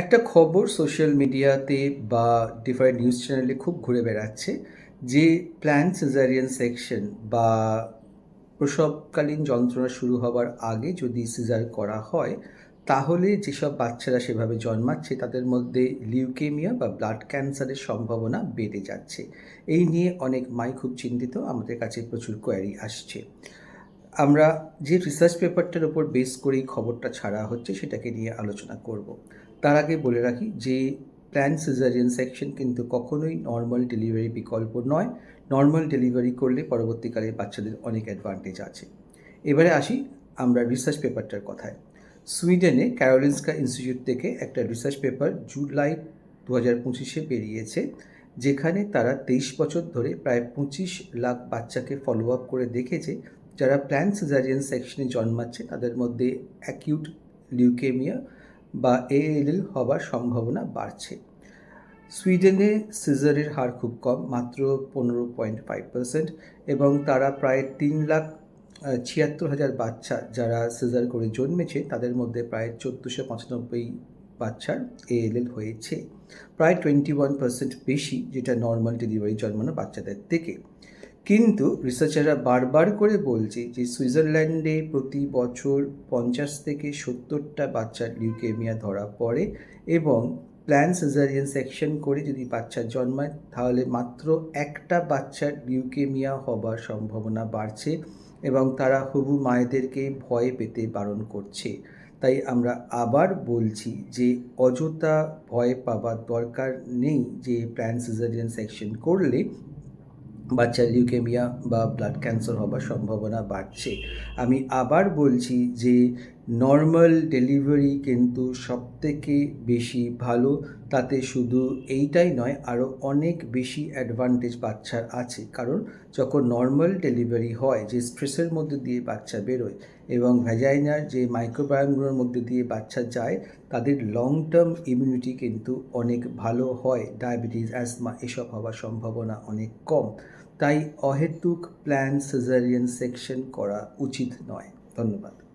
একটা খবর সোশ্যাল মিডিয়াতে বা ডিফারেন্ট নিউজ চ্যানেলে খুব ঘুরে বেড়াচ্ছে যে প্ল্যান সিজারিয়ান সেকশন বা প্রসবকালীন যন্ত্রণা শুরু হবার আগে যদি সিজার করা হয়, তাহলে যেসব বাচ্চারা সেভাবে জন্মাচ্ছে, তাদের মধ্যে লিউকেমিয়া বা ব্লাড ক্যান্সারের সম্ভাবনা বেড়ে যাচ্ছে। এই নিয়ে অনেক মাই খুব চিন্তিত, আমাদের কাছে প্রচুর কোয়ারি আসছে। আমরা যে রিসার্চ পেপারটার উপর বেস করেই খবরটা ছাড়া হচ্ছে, সেটাকে নিয়ে আলোচনা করব। তার আগে বলে রাখি যে প্ল্যান সিজারিয়ান সেকশন কিন্তু কখনোই নর্মাল ডেলিভারি বিকল্প নয়। নর্মাল ডেলিভারি করলে পরবর্তীকালে বাচ্চাদের অনেক অ্যাডভান্টেজ আছে। এবারে আসি আমরা রিসার্চ পেপারটার কথায়। সুইডেনে ক্যারোলিনস্কা ইনস্টিটিউট থেকে একটা রিসার্চ পেপার জুলাই দু হাজার পঁচিশে বেরিয়েছে, যেখানে তারা তেইশ বছর ধরে প্রায় পঁচিশ লাখ বাচ্চাকে ফলো আপ করে দেখেছে। যারা প্ল্যান সিজারিয়ান সেকশনে জন্মাচ্ছে, তাদের মধ্যে অ্যাকিউট লিউকেমিয়া বা এএলএল হবার সম্ভাবনা বাড়ছে। সুইডেনে সিজারের হার খুব কম, মাত্র পনেরো পয়েন্ট ফাইভ পার্সেন্ট এবং তারা প্রায় তিন লাখ ছিয়াত্তর হাজার বাচ্চা যারা সিজার করে জন্মেছে, তাদের মধ্যে প্রায় চোদ্দোশো পঁচানব্বই বাচ্চার এএলএল হয়েছে। প্রায় টোয়েন্টি ওয়ান পার্সেন্ট বেশি, যেটা নর্মাল ডেলিভারি জন্মানো বাচ্চাদের থেকে। কিন্তু রিসার্চাররা বারবার করে বলছে যে সুইজারল্যান্ডে প্রতি বছর পঞ্চাশ থেকে সত্তরটা বাচ্চার লিউকেমিয়া ধরা পড়ে এবং প্ল্যান সিজারিয়ান সেকশন করে যদি বাচ্চা জন্মায়, তাহলে মাত্র একটা বাচ্চার লিউকেমিয়া হবার সম্ভাবনা বাড়ছে এবং তারা হবু মায়েদেরকে ভয় পেতে বারণ করছে। তাই আমরা আবার বলছি যে অযথা ভয় পাবার দরকার নেই যে প্ল্যান সিজারিয়ান সেকশন করলে বাচ্চার লিউকেমিয়া বা ব্লাড ক্যান্সার হবার সম্ভাবনা বাড়ছে। আমি আবার বলছি যে নর্মাল ডেলিভারি কিন্তু সবথেকে বেশি ভালো, তাতে শুধু এইটাই নয় আরও অনেক বেশি অ্যাডভান্টেজ বাচ্চার আছে। কারণ যখন নর্মাল ডেলিভারি হয়, যে স্ট্রেসের মধ্যে দিয়ে বাচ্চা বেরোয় এবং ভ্যাজাইনার যে মাইক্রোবায়োমগুলোর মধ্যে দিয়ে বাচ্চা যায়, তাদের লং টার্ম ইমিউনিটি কিন্তু অনেক ভালো হয়। ডায়াবেটিস অ্যাজমা এসব হওয়ার সম্ভাবনা অনেক কম। তাই অহেতুক প্ল্যান সিজারিয়ান সেকশন করা উচিত নয়। ধন্যবাদ।